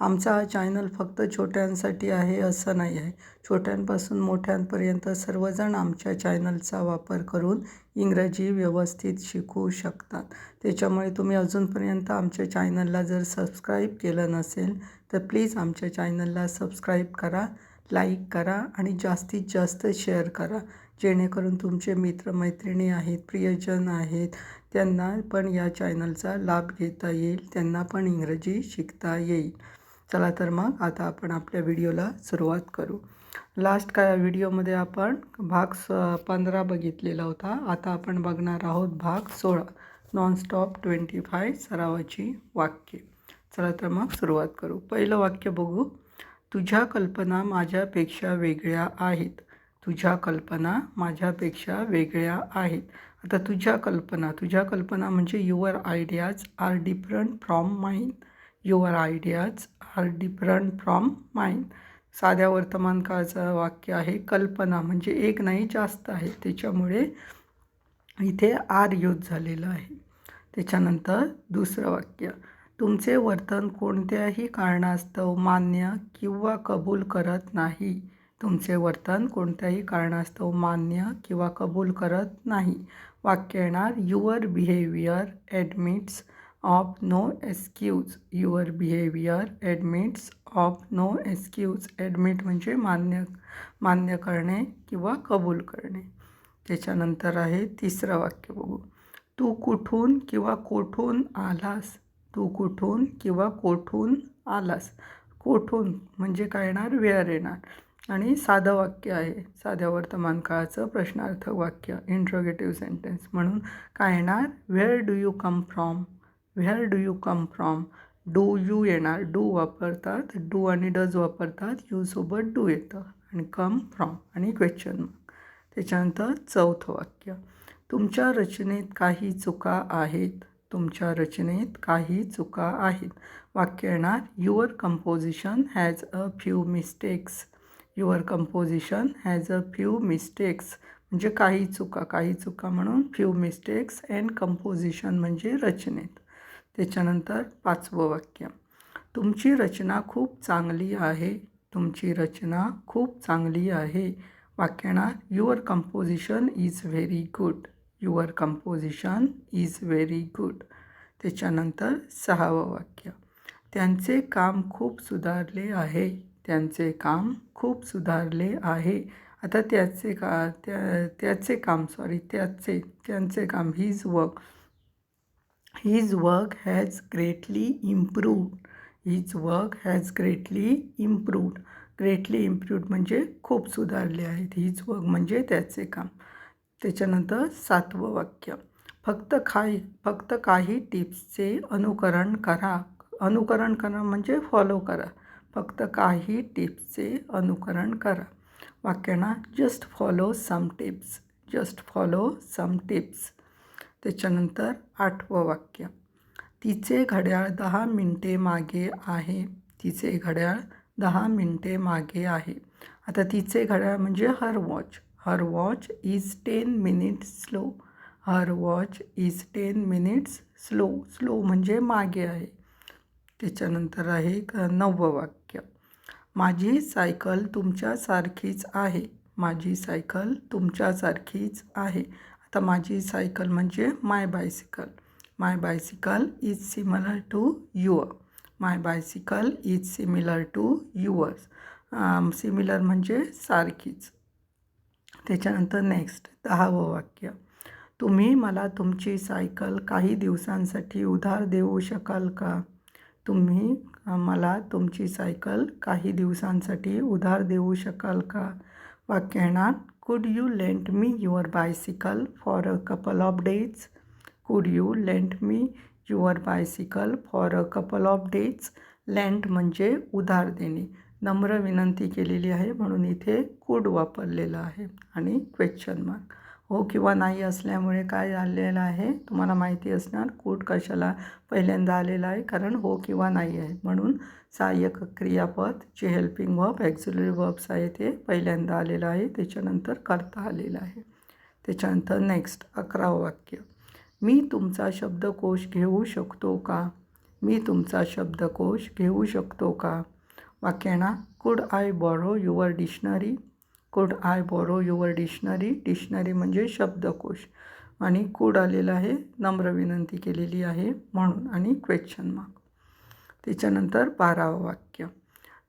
आमचा हा चॅनल फक्त छोट्यांसाठी आहे असं नाही आहे. छोट्यांपासून मोठ्यांपर्यंत सर्वजण आमच्या चॅनलचा वापर करून इंग्रजी व्यवस्थित शिकू शकतात. त्याच्यामुळे तुम्ही अजूनपर्यंत आमच्या चॅनलला जर सबस्क्राईब केलं नसेल तर प्लीज आमच्या चॅनलला सबस्क्राईब करा लाईक करा आणि जास्तीत जास्त शेअर करा. जेणेकरून तुमचे मित्रमैत्रिणी आहेत प्रियजन आहेत त्यांना पण या चॅनलचा लाभ घेता येईल त्यांना पण इंग्रजी शिकता येईल. चला तर मग आता आपण आपल्या व्हिडिओला सुरुवात करू. लास्ट काय व्हिडिओमध्ये आपण भाग स पंधरा बघितलेला होता. आता आपण बघणार आहोत भाग सोळा. नॉनस्टॉप ट्वेंटी फाय सरावाची वाक्ये. चला तर मग सुरुवात करू. पहिलं वाक्य बघू. तुझ्या कल्पना माझ्यापेक्षा वेगळ्या आहेत. तुझ्या कल्पना माझ्यापेक्षा वेगळ्या आहेत. आता तुझ्या कल्पना. तुझ्या कल्पना म्हणजे your ideas are different from mind your ideas are different from mind साध्या वर्तमानकाळचं वाक्य आहे कल्पना म्हणजे एक नाही जास्त आहे. त्याच्यामुळे इथे आर यूज झालेलं आहे. त्याच्यानंतर दुसरं वाक्य तुमचे वर्तन कोणत्याही कारणास्तव मान्य किंवा कबूल करत नाही. तुमचे वर्तन कोणत्याही कारणास्तव मान्य किंवा कबूल करत नाही. वाक्य येणार your behaviour admits of no excuse your behaviour admits of no excuse admit म्हणजे मान्य मान्य करणे किंवा कबूल करणे. त्याच्यानंतर आहे तिसरं वाक्य बघू. तू कुठून किंवा कोठून आलास? तू कुठून किंवा कोठून आलास? कोठून म्हणजे काय येणार? वेअर येणार. आणि साधं वाक्य आहे. साध्या वर्तमान काळाचं प्रश्नार्थक वाक्य. इंट्रोगेटिव्ह सेंटेन्स म्हणून काय येणार? Where do you come from where do you come from do you येणार? डू वापरतात. डू आणि डज वापरतात. यूसोबत डू येतं. आणि कम फ्रॉम आणि क्वेश्चन मग त्याच्यानंतर चौथं वाक्य. तुमच्या रचनेत काही चुका आहेत. तुमच्या रचनेत काही चुका आहेत. वाक्य येणार your composition has a few mistakes your composition has a few mistakes म्हणजे काही चुका. काही चुका म्हणून फ्यू मिस्टेक्स अँड कंपोजिशन म्हणजे रचनेत. त्याच्यानंतर पाचवं वाक्य. तुमची रचना खूप चांगली आहे. तुमची रचना खूप चांगली आहे. वाक्याना your composition is very good your composition is very good त्याच्यानंतर सहावं वाक्य. त्यांचे काम खूप सुधारले आहे. त्यांचे काम खूप सुधारले आहे. आता त्याचे का त्या त्याचे काम सॉरी त्याचे त्यांचे काम his work his work has greatly improved his work has greatly improved greatly improved म्हणजे खूप सुधारले आहेत. हीज वर्क म्हणजे त्याचे काम. त्याच्यानंतर सातवं वाक्य. फक्त काही फक्त काही टिप्सचे अनुकरण करा. अनुकरण करा म्हणजे फॉलो करा. फक्त काही टिप्सचे अनुकरण करा. वाक्यांना just follow some tips just follow some tips त्याच्यानंतर आठवं वाक्य. तिचे घड्याळ दहा मिनटे मागे आहे. तिचे घड्याळ दहा मिनटे मागे आहे. आता तिचे घड्याळ म्हणजे her watch her watch is ten minutes slow her watch is ten minutes slow slow म्हणजे मागे आहे. त्याच्यानंतर आहे नववं वाक्य. माझी सायकल तुमच्यासारखीच आहे. माझी सायकल तुमच्यासारखीच आहे. तर माझी सायकल म्हणजे my bicycle. My bicycle is similar to your. My bicycle is similar to yours. Similar म्हणजे सारखीच. त्याच्यानंतर नेक्स्ट दहावं वाक्य. तुम्ही मला तुमची सायकल काही दिवसांसाठी उधार देऊ शकाल का? तुम्ही मला तुमची सायकल काही दिवसांसाठी उधार देऊ शकाल का? वाक्य येणार. Could you lend me your bicycle for a couple of days? Could you lend me your bicycle for a couple of days? Lend म्हणजे उधार देणे. नम्र विनंती केलेली आहे म्हणून इथे कूड वापरलेलं आहे आणि क्वेश्चन मार्क हो किंवा नाही असल्यामुळे काय झालेलं आहे तुम्हाला माहिती असणार कूट कशाला पहिल्यांदा आलेला आहे कारण हो किंवा नाही आहे. म्हणून सहाय्यक क्रियापद जे हेल्पिंग वर्ब ॲक्झुलरी वर्ब्स आहे ते पहिल्यांदा आलेलं आहे त्याच्यानंतर करता आलेलं आहे. त्याच्यानंतर नेक्स्ट अकरावं वाक्य. मी तुमचा शब्दकोश घेऊ शकतो का? मी तुमचा शब्दकोश घेऊ शकतो का? वाक्याना could I borrow your dictionary could I borrow your dictionary dictionary म्हणजे शब्दकोश. आणि कुड आलेलं आहे नम्र विनंती केलेली आहे म्हणून आणि क्वेश्चन मार्क त्याच्यानंतर बारावं वाक्य.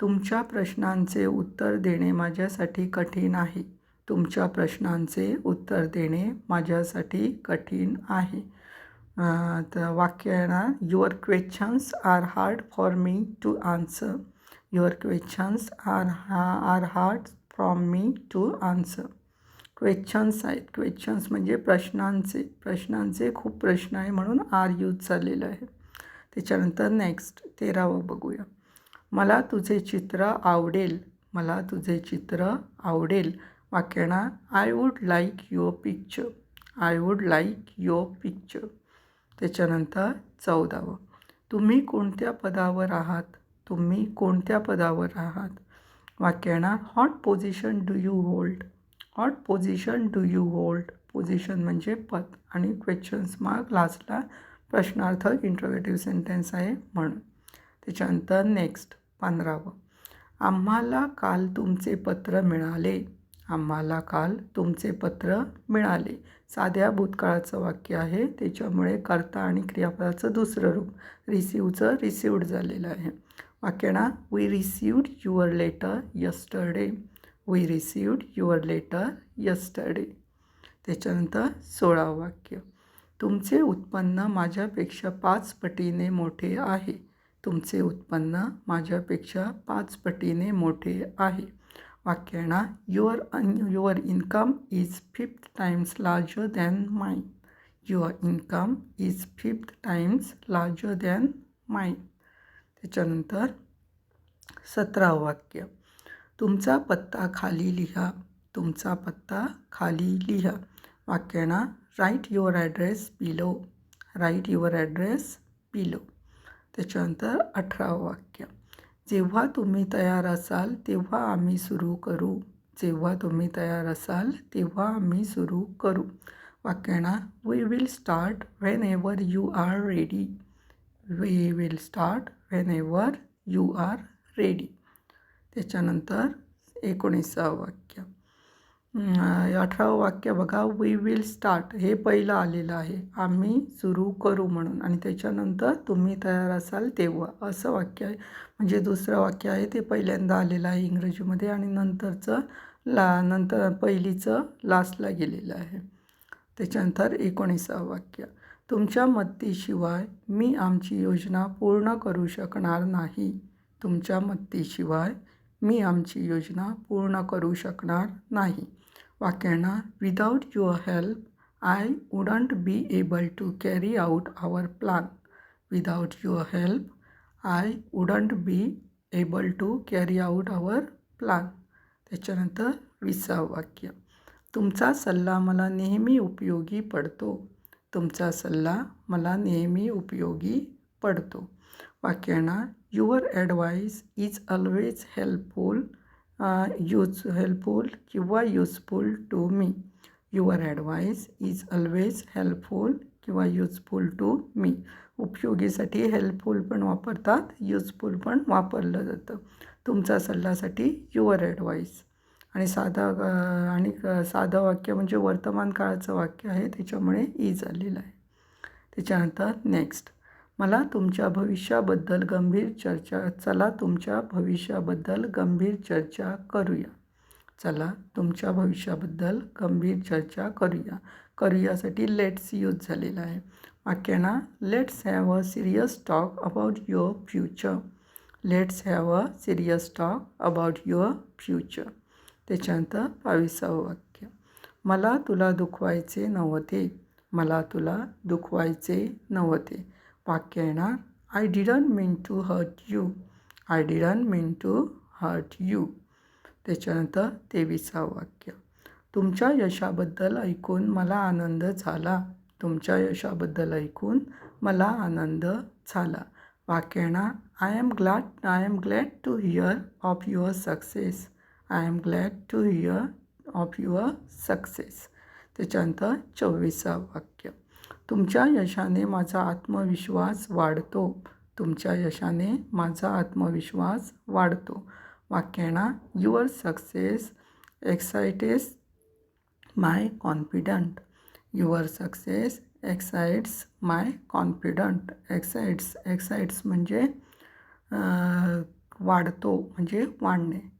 तुमच्या प्रश्नांचे उत्तर देणे माझ्यासाठी कठीण आहे. तुमच्या प्रश्नांचे उत्तर देणे माझ्यासाठी कठीण आहे. तर वाक्य आहे ना your questions are hard for me to answer your questions are हा are hard from me to answer questions आहेत. क्वेश्चन्स म्हणजे प्रश्नांचे. प्रश्नांचे खूप प्रश्न आहे म्हणून आर यूज झालेलं आहे. त्याच्यानंतर नेक्स्ट तेरावं बघूया. मला तुझे चित्र आवडेल. मला तुझे चित्र आवडेल. वाक्याना I would like your picture I would like your picture त्याच्यानंतर चौदावं. तुम्ही कोणत्या पदावर आहात? तुम्ही कोणत्या पदावर आहात? वाक्य येणार what position do you hold what position do you hold position म्हणजे पद आणि क्वेश्चन्स मार्क लास्टला प्रश्नार्थक इंट्रोगेटिव्ह सेंटेन्स आहे म्हणून. त्याच्यानंतर नेक्स्ट पंधरावं. आम्हाला काल तुमचे पत्र मिळाले. आम्हाला काल तुमचे पत्र मिळाले. साध्या भूतकाळाचं वाक्य आहे. त्याच्यामुळे कर्ता आणि क्रियापदाचं दुसरं रूप रिसिवचं रिसिवड झालेलं आहे. वाक्याना we received your letter yesterday we received your letter yesterday त्याच्यानंतर सोळावं वाक्य. तुमचे उत्पन्न माझ्यापेक्षा पाच पटीने मोठे आहे. तुमचे उत्पन्न माझ्यापेक्षा पाच पटीने मोठे आहे. वाक्याना your uh your income is fifth times larger than mine your income is fifth times larger than mine त्याच्यानंतर सतरावं वाक्य. तुमचा पत्ता खाली लिहा. तुमचा पत्ता खाली लिहा. वाक्याना write your address below write your address below त्याच्यानंतर अठरावं वाक्य. जेव्हा तुम्ही तयार असाल तेव्हा आम्ही सुरू करू. जेव्हा तुम्ही तयार असाल तेव्हा आम्ही सुरू करू. वाक्याना we will start whenever you are ready we will start whenever you are ready त्याच्यानंतर एकोणीसावं वाक्य. अठरावं वाक्य बघा वी विल स्टार्ट हे पहिलं आलेलं आहे. आम्ही सुरू करू म्हणून. आणि त्याच्यानंतर तुम्ही तयार असाल तेव्हा. असं वाक्य आहे. म्हणजे दुसरं वाक्य आहे ते पहिल्यांदा आलेलं आहे इंग्रजीमध्ये आणि नंतरचं ला नंतर पहिलीचं लास्टला गेलेलं आहे. त्याच्यानंतर एकोणीसावं वाक्य. तुमच्या मदतीशिवाय मी आमची योजना पूर्ण करू शकणार नाही. तुमच्या मदतीशिवाय मी आमची योजना पूर्ण करू शकणार नाही. वाक्यांना without your help I wouldn't be able to carry out our plan without your help I wouldn't be able to carry out our plan त्याच्यानंतर विसावं वाक्य. तुमचा सल्ला मला नेहमी उपयोगी पडतो. तुमचा सल्ला मला नेहमी उपयोगी पडतो. वाक्याना your advice is always helpful use helpful किंवा useful to me your advice is always helpful किंवा यूजफुल टू मी उपयोगीसाठी हेल्पफुल पण वापरतात यूजफुल पण वापरलं जातं. तुमचा सल्लासाठी युअर ॲडवाईस आणि साधा आणि साधं वाक्य म्हणजे वर्तमान काळाचं वाक्य आहे त्याच्यामुळे ई झालेलं आहे. त्याच्यानंतर नेक्स्ट मला तुमच्या भविष्याबद्दल गंभीर चर्चा चला तुमच्या भविष्याबद्दल गंभीर चर्चा करूया. चला तुमच्या भविष्याबद्दल गंभीर चर्चा करूया. करूयासाठी लेट्स यूज झालेला आहे. वाक्यांना let's have a serious talk about your future let's have a serious talk about your future त्याच्यानंतर बावीसावं वाक्य. मला तुला दुखवायचे नव्हते. मला तुला दुखवायचे नव्हते. वाक्य येणार I didn't mean to hurt you I didn't mean to hurt you त्याच्यानंतर तेविसावं वाक्य. तुमच्या यशाबद्दल ऐकून मला आनंद झाला. तुमच्या यशाबद्दल ऐकून मला आनंद झाला. वाक्य येणार I am glad I am glad to hear of your success I am glad to hear of your success त्याच्यानंतर चोवीसा वाक्य. तुमच्या यशाने माझा आत्मविश्वास वाढतो. तुमच्या यशाने माझा आत्मविश्वास वाढतो. वाक्य your success excites my confident your success excites my confident excites excites म्हणजे वाढतो म्हणजे वाढणे.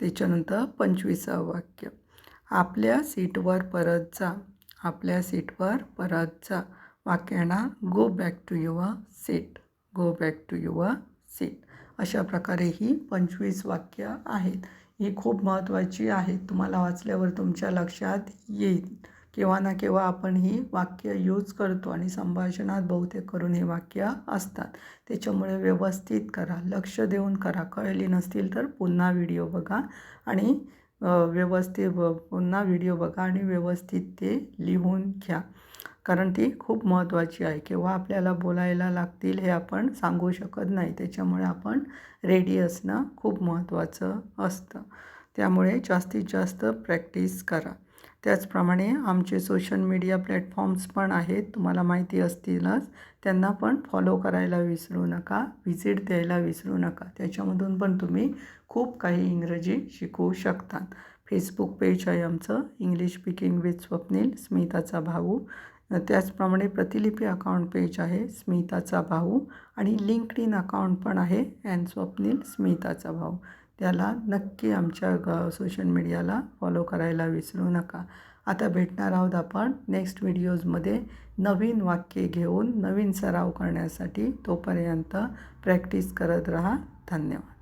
त्याच्यानंतर पंचवीसावं वाक्य. आपल्या सीटवर परत जा. आपल्या सीटवर परत जा. वाक्यांना go back to your seat go back to your seat अशा प्रकारे ही पंचवीस वाक्य आहेत. ही खूप महत्त्वाची आहेत. तुम्हाला वाचल्यावर तुमच्या लक्षात येईल. केव्हा ना केव्हा आपण ही वाक्य यूज करतो आणि संभाषणात बहुतेक करून हे वाक्य असतात. त्याच्यामुळे व्यवस्थित करा लक्ष देऊन करा. कळली नसतील तर पुन्हा व्हिडिओ बघा आणि व्यवस्थित पुन्हा व्हिडिओ बघा आणि व्यवस्थित ते लिहून घ्या. कारण ती खूप महत्त्वाची आहे. केव्हा आपल्याला बोलायला लागतील हे आपण सांगू शकत नाही. त्याच्यामुळे आपण रेडी असणं खूप महत्त्वाचं असतं. त्यामुळे जास्तीत जास्त प्रॅक्टिस करा. त्याचप्रमाणे आमचे सोशल मीडिया प्लॅटफॉर्म्स पण आहेत. तुम्हाला माहिती असतीलच. त्यांना पण फॉलो करायला विसरू नका. व्हिजिट द्यायला विसरू नका. त्याच्यामधून पण तुम्ही खूप काही इंग्रजी शिकू शकतात फेसबुक पेज आहे आमचं. इंग्लिश स्पीकिंग विथ स्वप्नील स्मिताचा भाऊ. त्याचप्रमाणे प्रतिलिपी अकाउंट पेज आहे स्मिताचा भाऊ. आणि लिंक्ड इन अकाउंट पण आहे अँड स्वप्नील स्मिताचा भाऊ. त्याला नक्की आमच्या ग सोशल मीडियाला फॉलो करायला विसरू नका. आता भेटणार आहोत आपण नेक्स्ट व्हिडिओजमध्ये नवीन वाक्ये घेऊन नवीन सराव करण्यासाठी तोपर्यंत प्रॅक्टिस करत राहा. धन्यवाद.